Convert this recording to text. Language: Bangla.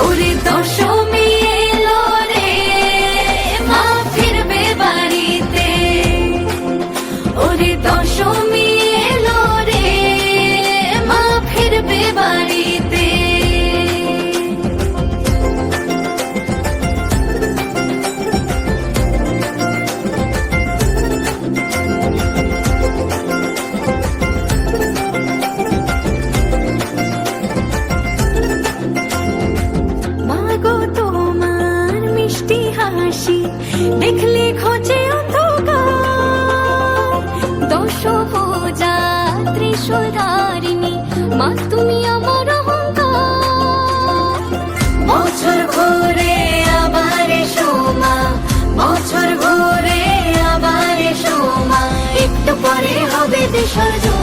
ওরে দশমী এলো রে মা ফিরবে বাড়িতে। ওরে দশমী হাসি, দেখলে খোঁজে অন্ধকার। দশ পূজা মা তুমি আমার অহংকার। বছর ঘুরে আবার এসো মা, বছর ঘুরে আবার এসো মা, একটু পরে হবে বিসর্জন